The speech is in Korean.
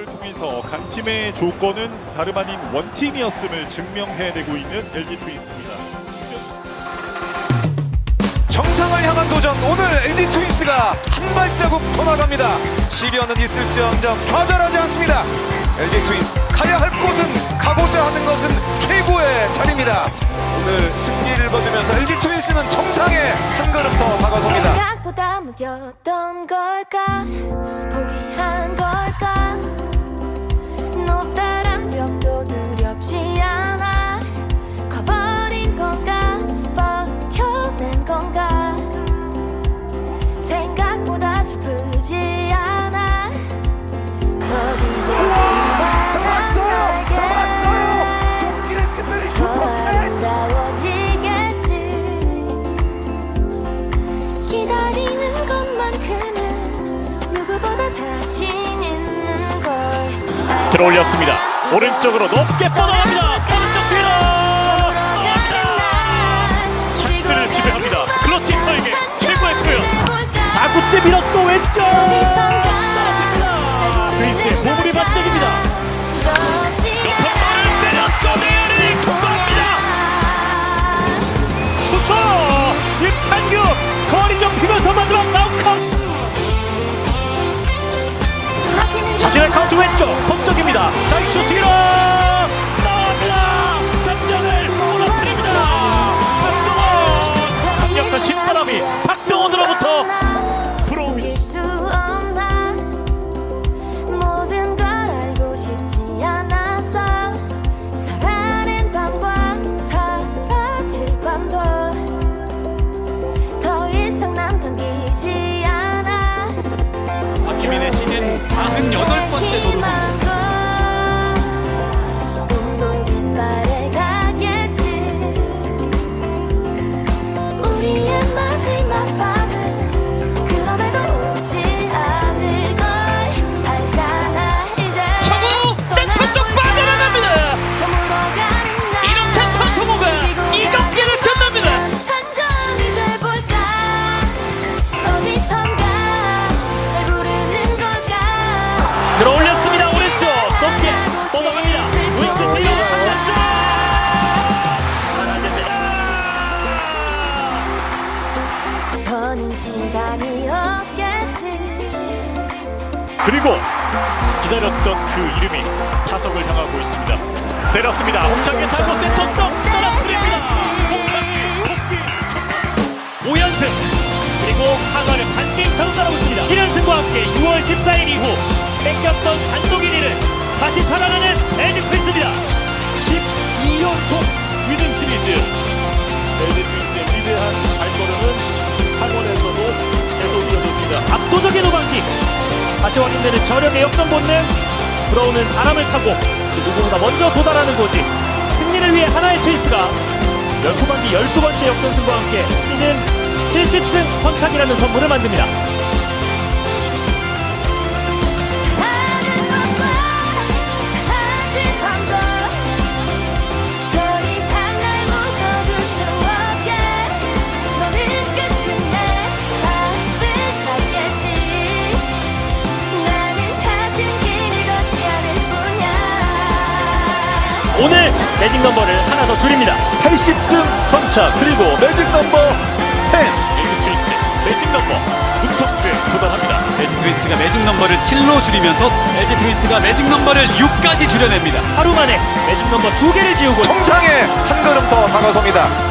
를 통해서 각 팀의 조건은 다름 아닌 원팀이었음을 증명해내고 있는 LG 트윈스입니다. 정상을 향한 도전. 오늘 LG 트윈스가 한 발자국 더 나갑니다. 시련은 있을지언정 좌절하지 않습니다. LG 트윈스 가야 할 곳은 가고자 하는 것은 최고의 자리입니다. 오늘 승리를 거두면서 LG 트윈스는 정상에 한 걸음 더 다가섭니다. 생각보다 무뎌던 걸까? 포기한 걸까 들어올렸습니다. 오른쪽으로 높게 뻗어갑니다. 오른쪽 뒤로. 찬스를 지배합니다. 클러치 타이밍 최고의 표현. 4구째 밀었고 왼쪽. 발을 때렸어 내야를 통과합니다. 임찬규 거리 좁히면서 마지막 나웃카운트. 자신의 카운트 왼쪽 손쪽입니다. 자익수 뒤로 나옵니다. 득점을 무너뜨립니다. 박동원 강력한 신바람이 박동원으로부터 불어옵니다. 숨길 수 없나 모든 걸 마 그리고 기다렸던 그 이름이 타석을 향하고 있습니다. 때렸습니다. 홍창기 타고 센터 쪽 떨어뜨립니다. 홍창기 5연승 그리고 반게임차로 따라오고 있습니다. 7연승과 함께 6월 14일 이후 뺏겼던 단독 1위 다시 확인되는 저력의 역전 본능. 불어오는 바람을 타고 그 누구보다 먼저 도달하는 고지. 승리를 위해 하나의 트위스가 후반기 12번째 역전승과 함께 시즌 70승 선착이라는 선물을 만듭니다 오늘 매직 넘버를 하나 더 줄입니다 80승 선차 그리고 매직 넘버 10 LG 트윈스 매직 넘버 문성주에 도달합니다. LG 트윈스가 매직 넘버를 7로 줄이면서 LG 트윈스가 매직 넘버를 6까지 줄여냅니다. 하루 만에 매직 넘버 두 개를 지우고 정상에 한 걸음 더 다가섭니다